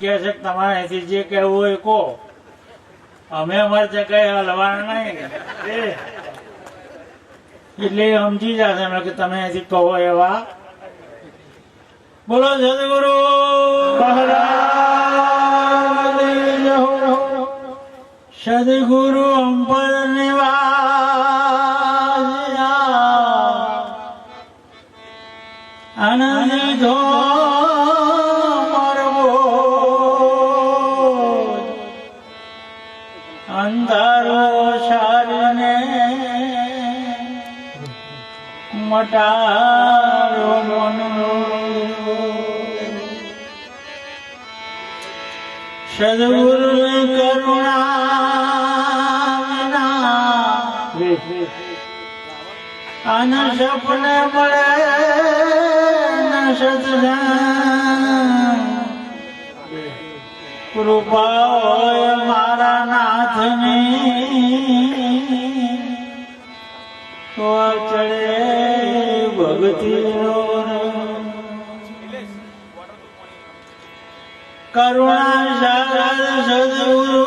કે છે તમારે અહીંથી જે કહેવું હોય કહો અમે અમારી જગ્યાએ હલવાના નહીં. એટલે સમજી જશે. એમને કે તમે અહીંથી કહો એવા. બોલો સદગુરુ. સદગુરુ અંબર નિવાસ સપને મળે કૃપા હોય મારા નાથની. તો ચડે ભક્તિનો કરુણા સાગર સદગુરુ.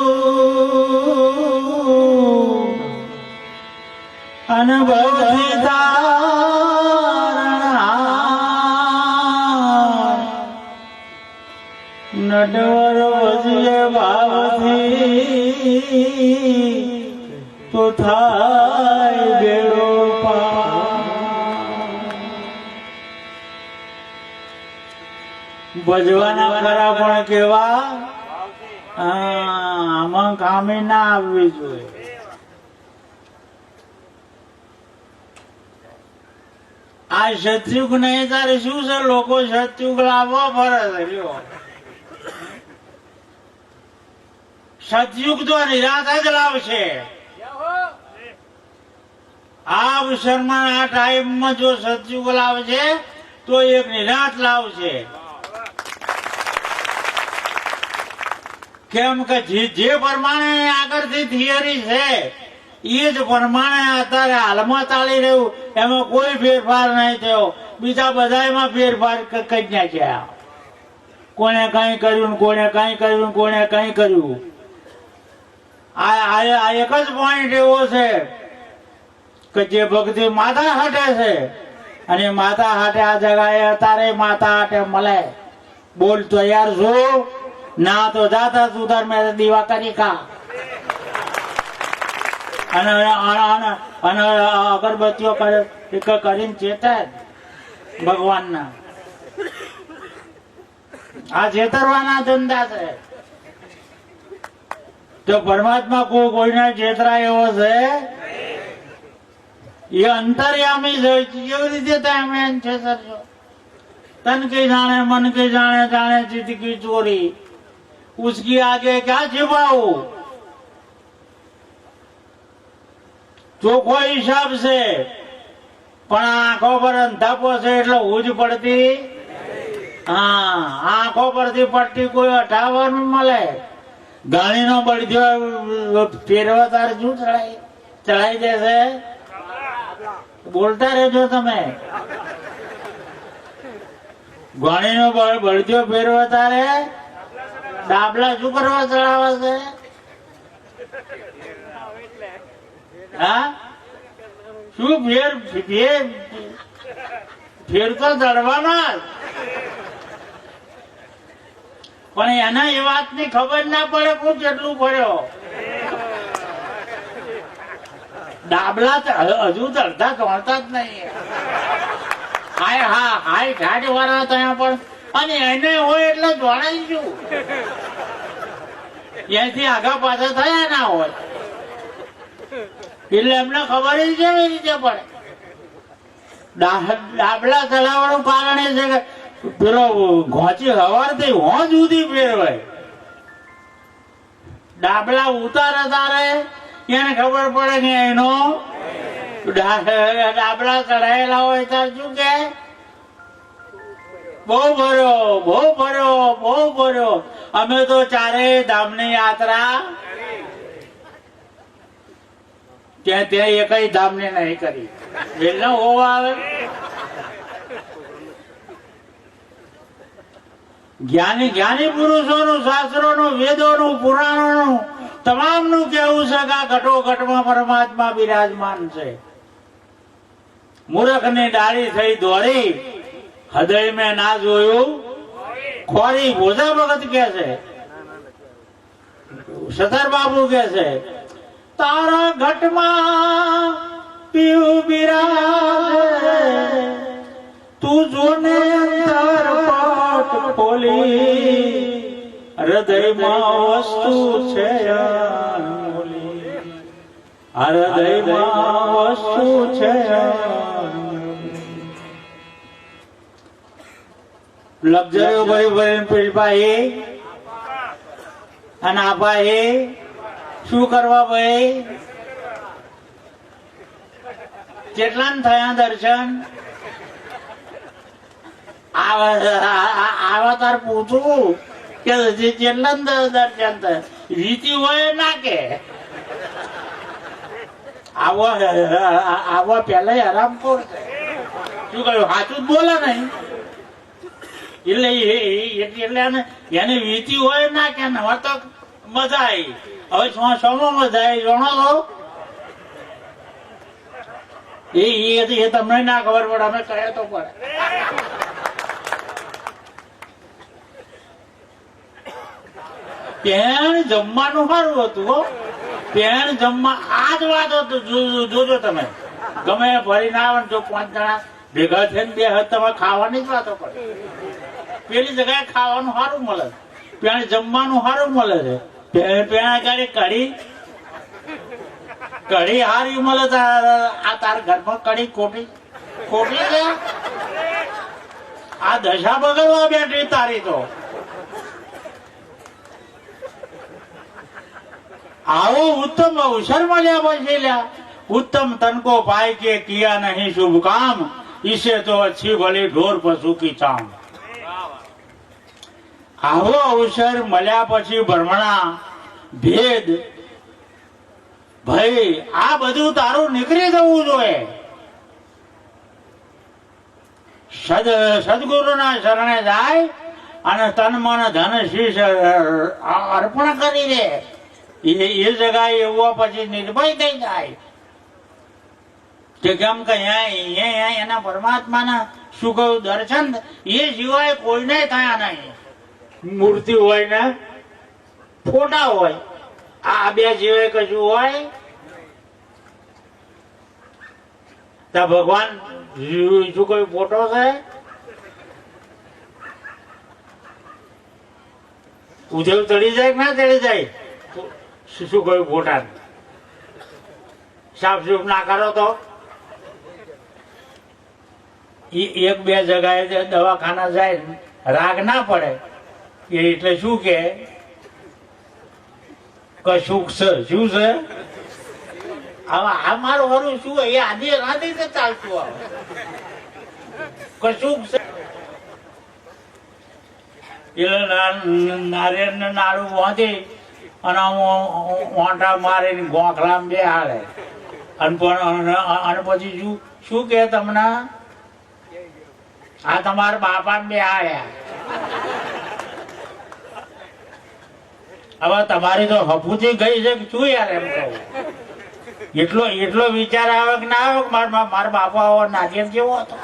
અનુભવથી તારણહાર. નટવર વજ્ય ભાવથી તો થાય બેડો ભજવાના ખરા પણ કેવા? આમાં કામે ના આવવી જોઈએ. આ સતયુગ નહીં તારે શું છે? લોકો સતયુગ લાવવા ફરે છે લ્યો સતયુગ તો નિરાત જ લાવશે આ અવસરમાં આ ટાઈમમાં જો સતયુગ લાવશે તો એક નિરાત લાવશે કેમ કે જે પ્રમાણે આગળથી થિયરી છે, એ જ પ્રમાણે અત્યારે હાલમાં ચાલી રહ્યું. એમાં કોઈ ફેરફાર નહીં થયો. બીજા બધામાં ફેરફાર કઈ નાખ્યા કોણે કઈ કર્યું કોને કઈ કર્યું કોને કઈ કર્યું. એક જ પોઈન્ટ એવો છે કે જે ભક્તિ માતા હાટે છે. અને માતા હાટે આ જગાએ અત્યારે માતા હાટે મળે. બોલ તૈયાર જો ના તો જાતા સુધાર મેં દીવા કરી કા અને અને- અગરબત્તીઓ કરીને ચેતે ભગવાનના. આ છેતરવાના ધંધા છે. તો પરમાત્મા કોઈના ચેતરાય એવો છે? એ અંતર્યામી કેવી રીતે તમે એમ છે સરજો તન કઈ જાણે, મન કઈ જાણે જાણે જીતકી ચોરી. ઉસકી આગે ક્યાં છુપાવું? ચોખ્ખો હિસાબ છે? પણ આંખો પર અંધાપો છે એટલે ઉજ પડતી? હા આંખો પરથી પડતી કોઈ અઠાવન મળે. ગાણીનો બળજો ફેરવા તાર શું ચડાઈ ચડાઈ જશે બોલતા રહેજો તમે. ગાણીનો નો બળદ્યો ફેરવા તારે. ડાબલા શું કરવા ચડાવે છે? હા? શું ફેર ફેર ફેર તો ચડવાના. પણ એના એ વાતની ખબર ના પડે હું કેટલું ભર્યો. ડાબલા હજુ તો અડધા ચોણતા જ નહીં. હાય, હા, હાય, ઘાટ વાળા ત્યાં પણ. અને એને હોય એટલે જોડાઈ શું? ત્યાંથી આગા પાછા થયા ના હોય. એટલે એમને ખબર જ કેવી રીતે પડે? ડાબલા ચડાવવાનું કારણ એ છે કે પેલો ઘોંચી હવારથી હોં સુધી ફેરવાય. ડાબલા ઉતારે તારે, એને ખબર પડે કે એનો ડાબલા ચઢાયેલા હોય ત્યારે શું કે બહુ ભર્યો બહુ ભર્યો બહુ ભર્યો. અમે તો ચારેય ધામની યાત્રા ત્યાં ત્યાં એકય ધામની નહીં કરી. વેલનો હોવા આવે. જ્ઞાની જ્ઞાની પુરુષોનું, શાસ્ત્રોનું, વેદોનું, પુરાણોનું, તમામનું કેવું છે કે આ ઘટોઘટમાં પરમાત્મા બિરાજમાન છે. મૂર્ખની ડાળી થઈ દોડી, હૃદય મેં ના જોયું, ખોરી ભોજા ભગત કે છે. સતર બાબુ કે છે, તારા ઘટમાં પીવું બિરાજે. તું જોને અંતર પાટ ખોલી. હૃદયમાં વસ્તુ છે હૃદયમાં વસ્તુ છે. લક્ઝરીઓ ભરી ભરીને પીલપા અને આપા એ શું કરવા ભાઈ? કેટલા થયા દર્શન? આવા તાર કે હજી દર્શન હોય ના કે આવો આવો પેલા આરામ કરશે શું કહ્યું સાચું બોલે નહીં એટલે એટલે એને વીતી હોય ના કે હવે તો મજા આવી હવે શોમાં મજા આવી જણો એ એ તમને ના ખબર પડે અમે કહે તો પડે પેણ જમવાનું સારું હતું, હો. પેણ જમવા આ જ વાત જોજો તમે. ગમે ભરી ના આવે જો પાંચ જણા ભેગા થઈને બે હાથ તમારે ખાવાની જ વાતો પડે પેલી જગ્યાએ ખાવાનું સારું મળે. પેણ જમવાનું સારું મળે છે. પેણ આગળ કઢી કઢી સારી મળે આ તાર ઘરમાં કઢી ખોટી ખોટી આ દશા બગડવા બેઠી તારી તો. આવો ઉત્તમ અવસર મળ્યા પછી ઉત્તમ તનકો પાય કે કિયા નહીં શુભ કામ. ઈસે તો અચ્છી ભલી ઢોર પશુ કી ચામ. આવો અવસર મળ્યા પછી બ્રહ્મણા ભેદ ભાઈ આ બધું તારું નીકળી જવું જોઈએ. સદ, સદગુરુના શરણે જાય અને તન, મન, ધન, શીશ અર્પણ કરી દે. એ એ જગાએ એવો પછી નિર્ભય થઈ જાય. કે કેમ કે એના પરમાત્માના શું કહ્યું દર્શન એ સિવાય કોઈને થયા નહીં. મૂર્તિ હોય ને? ફોટા હોય. આ બે સિવાય કશું હોય? ત્યાં ભગવાન શું કોઈ ફોટો છે? ઉધેવ ચડી જાય કે ના ચડી જાય? શું કહ્યું ભૂટાન સાફ સૂફ ના કરો તો? એ એક બે જગાએ જે દવાખાના જાય, રાગ ના પડે. એ એટલે શું કે કશુંક છે? શું છે? હવે આ મારું વરું શું એ આદિ રીતે ચાલતું આવે. કશુંક છે? એટલે નારિયેળ ને નાડું વાંધી અને ઓંઠા મારીને ગોખલામાં બે હાલે અને પછી શું શું કે તમને? આ તમારા બાપા બે હાલ્યા હવે તમારી તો હપુથી ગઈ છે શું યાર એમ કહું? એટલો એટલો વિચાર આવે કે ના આવે મારા મારા બાપા આવો નાગેર જેવો હતો?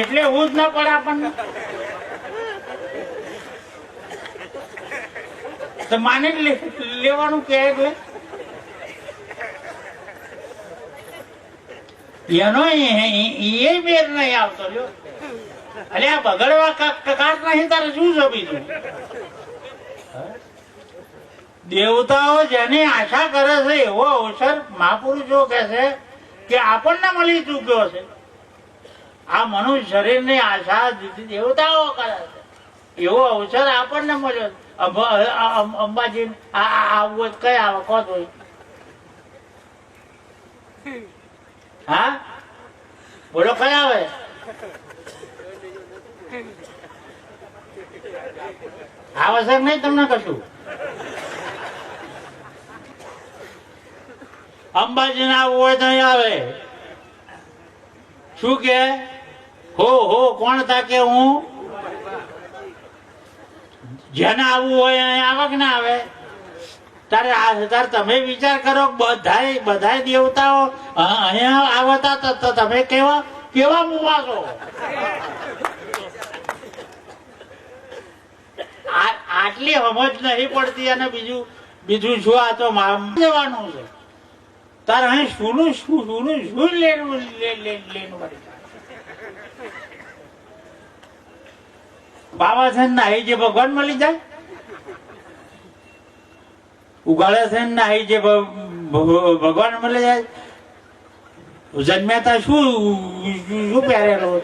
એટલે હું જ ના પડે આપણને. માને લેવાનું કે એટલે એનો એ- મેર નહીં આવતો, લ્યો. અરે આ બગડવા કા- કા- કાટ નહીં, તારે શું છે બીજું? દેવતાઓ જેની આશા કરે છે, એવો અવસર મહાપુરુષો કે છે કે આપણને મળી ચૂક્યો છે. આ મનુષ્ય શરીરની આશા દેવતાઓ કરે છે. એવો અવસર આપણને મળ્યો છે. અંબાજી, આ, આ- આવું આવે કહો તો હા? બોલો કયા આવે? આવશ્યક નહીં તમને કશું? અંબાજી ના આવવું હોય તો આવે. શું કે? હો હો, કોણ તા કે હું? જેને આવવું હોય અહીંયા આવક ના આવે. તારે આ તારે તમે વિચાર કરો બધાય બધાય દેવતાઓ અહીંયા આવતા તો- તમે કેવા? કેવા મુવા છો? આટલી સમજ નહીં પડતી અને બીજું બીજું શું આ તો જવાનું છે. તારે અહીં શું શું શું શું લેનું લે- લે- ના નાહી જે ભગવાન મળી જાય? ઉગાડે છે ને ભ- ભગવાન મળી જાય? જન્મ્યા શું શું પહેરેલો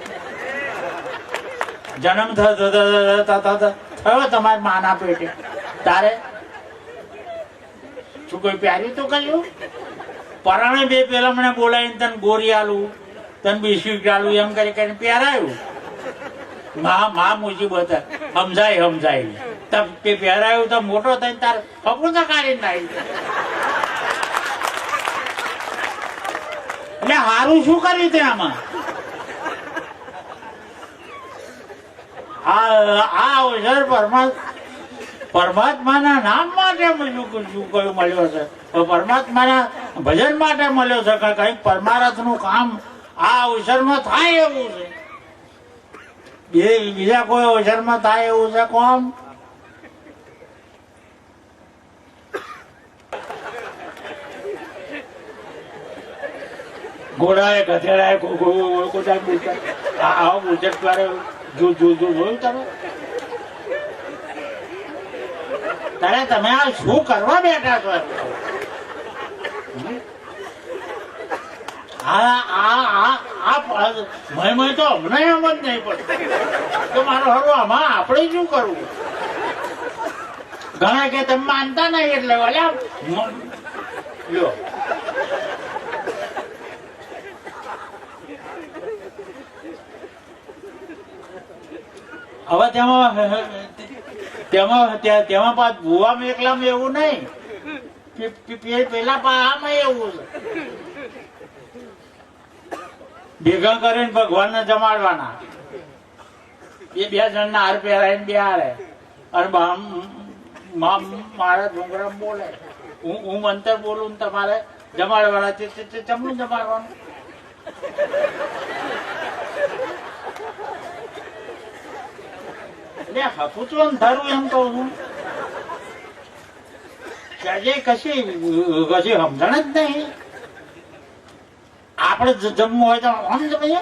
જન્મ થયો તમારા માના પેટે તારે? શું કોઈ પહેર્યું તો કહ્યું પરાણે બે પેલા મને બોલાવીને તને ગોરી આલું, તને બિસ્કીટ આલું, એમ કરી કરીને પહેરાયું. મા મા આ અવસર પરમા પરમાત્માના નામ માટે મળ્યું શું કયું મળ્યો છે? પરમાત્માના ભજન માટે મળ્યો છે કંઈક પરમારથનું કામ આ અવસરમાં થાય એવું છે. બે બીજા કોઈ ઓછરમાં થાય એવું છે કોમ ઘોડાએ, ગધેડાએ બોલતા આ આવો મુજબ દ્વારે જો જો જો જોયું તમે તારે તમે આ શું કરવા બેઠા છો? આ આ આ મય તો અમને એમ જ નહીં પડતું તો મારો હરો આમાં આપણે શું કરવું? ઘણા કે તમે માનતા નહીં એટલે હવે તેમાં તેમાં તેમાં પાછ ભૂવામાં એકલામાં એવું નહીં. પેલા પા આમાં એવું છે. ભેગા કરીને ભગવાનને જમાડવાના. એ બે જણના હાર પહેરાઈને બે હારે અને મારા ડુંગરા બોલે. હું હું મંતર બોલું તમારે જમાડવાના છે ચમનું જમાડવાનું. એટલે હપુચો અંધારું એમ કહું છું. કશી કશી સમજણ જ નહીં. આપણે જમવું હોય તો આમ જમીએ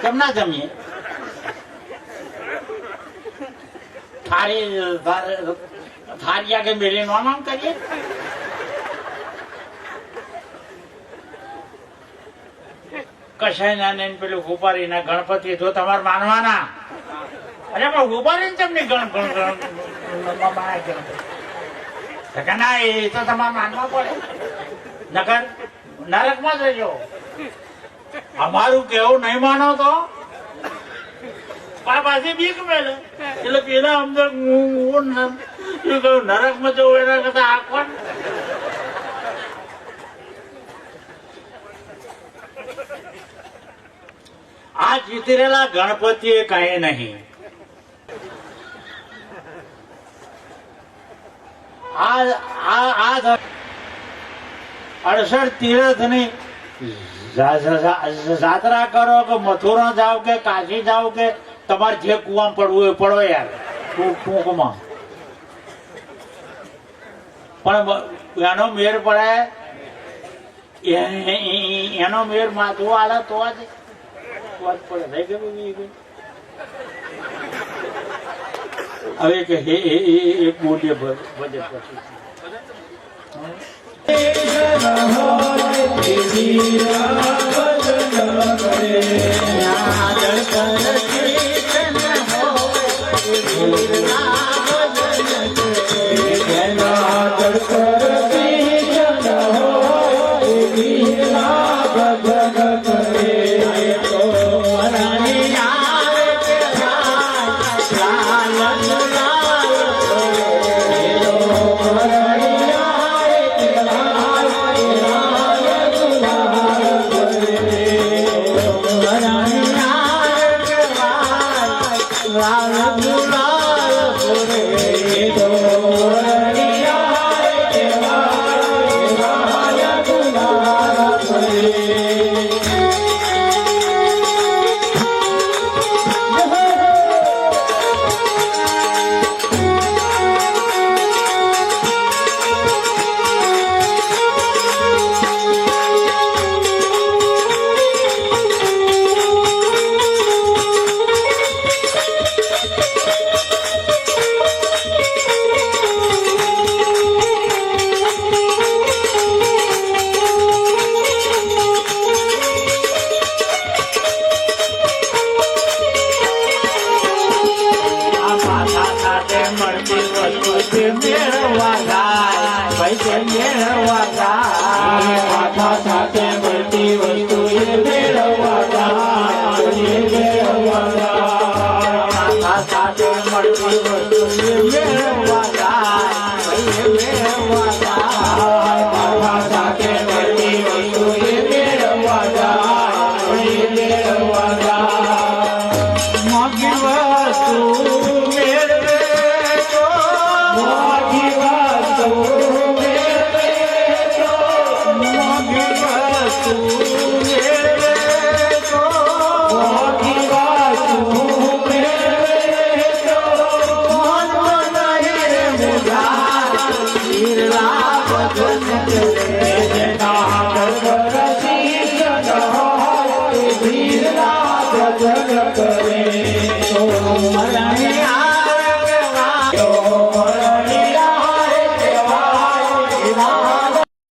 કેમ ના જમીએ થાળી થાળી આગળ મેળીને આમ આમ કરીએ ના ને પેલું ઉપારી ગણપતિ તો તમારે માનવાના અરે પણ ઉપારી તમને ગણ એ તો તમારે માનવા પડે. નકર નરકમાં જજો અમારું કેવું નહીં માનો તો? પાછી બીક મેળે એટલે પેલા અંદર હું નરકમાં જવું એના કરતા આ આ ચિતરેલા ગણપતિ એ કઈ નહીં. આ આ આ અડસઠ તીર્થની જાત્રા કરો કે મથુરા જાઓ કે કાશી જાઓ કે તમારે જે કુવામાં પડવું એ પડો યાર. ટૂંક- ટૂંકમાં પણ એનો મેર પડે. એનો મેર માથું આલે તો જ પડે. થઈ ગયું? હવે કે હે હે હે એક બોલીએ ભજન પછી. 别人旺财为钱别人旺财